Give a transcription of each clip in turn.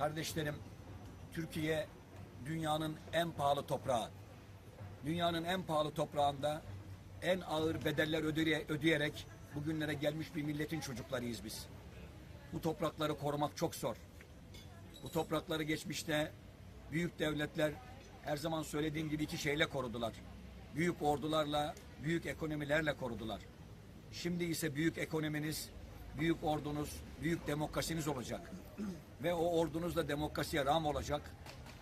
Kardeşlerim, Türkiye dünyanın en pahalı toprağı. Dünyanın en pahalı toprağında en ağır bedeller ödeye- ödeyerek bugünlere gelmiş bir milletin çocuklarıyız biz. Bu toprakları korumak çok zor. Bu toprakları geçmişte büyük devletler her zaman söylediğim gibi iki şeyle korudular. Büyük ordularla, büyük ekonomilerle korudular. Şimdi ise büyük ekonominiz, büyük ordunuz, büyük demokrasiniz olacak. Ve o ordunuz da demokrasiye ram olacak.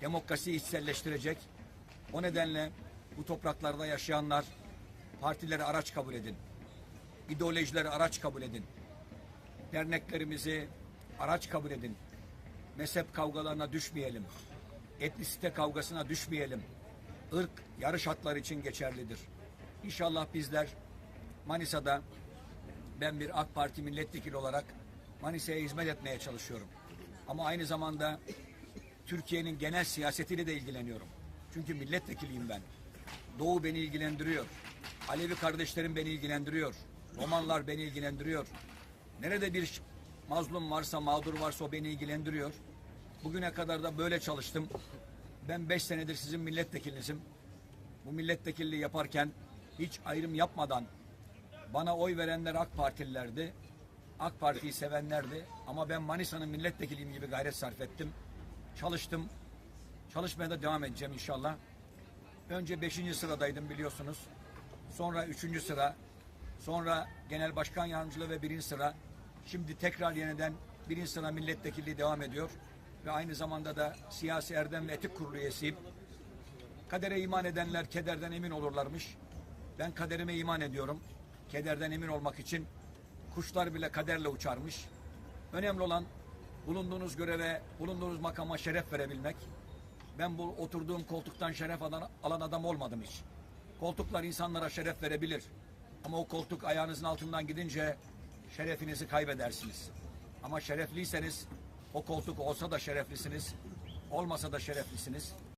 Demokrasiyi içselleştirecek. O nedenle bu topraklarda yaşayanlar partileri araç kabul edin. İdeolojileri araç kabul edin. Derneklerimizi araç kabul edin. Mezhep kavgalarına düşmeyelim. Etnisite kavgasına düşmeyelim. Irk yarış hatları için geçerlidir. İnşallah bizler Manisa'da ben bir AK Parti milletvekili olarak Manisa'ya hizmet etmeye çalışıyorum. Ama aynı zamanda Türkiye'nin genel siyasetiyle de ilgileniyorum. Çünkü milletvekiliyim ben. Doğu beni ilgilendiriyor. Alevi kardeşlerim beni ilgilendiriyor. Romanlar beni ilgilendiriyor. Nerede bir mazlum varsa, mağdur varsa o beni ilgilendiriyor. Bugüne kadar da böyle çalıştım. Ben beş senedir sizin milletvekilinizim. Bu milletvekilliği yaparken hiç ayrım yapmadan bana oy verenler AK Partililerdi. AK Parti'yi sevenlerdi. Ama ben Manisa'nın milletvekiliyim gibi gayret sarf ettim. Çalıştım. Çalışmaya da devam edeceğim inşallah. Önce beşinci sıradaydım biliyorsunuz. Sonra üçüncü sıra. Sonra genel başkan yardımcılığı ve birinci sıra. Şimdi tekrar yeniden birinci sıra milletvekilliği devam ediyor. Ve aynı zamanda da siyasi erdem ve etik kurulu üyesiyim. Kadere iman edenler kederden emin olurlarmış. Ben kaderime iman ediyorum. Kederden emin olmak için kuşlar bile kaderle uçarmış. Önemli olan bulunduğunuz göreve, bulunduğunuz makama şeref verebilmek. Ben bu oturduğum koltuktan şeref alan, adam olmadım hiç. Koltuklar insanlara şeref verebilir. Ama o koltuk ayağınızın altından gidince şerefinizi kaybedersiniz. Ama şerefliyseniz o koltuk olsa da şereflisiniz, olmasa da şereflisiniz.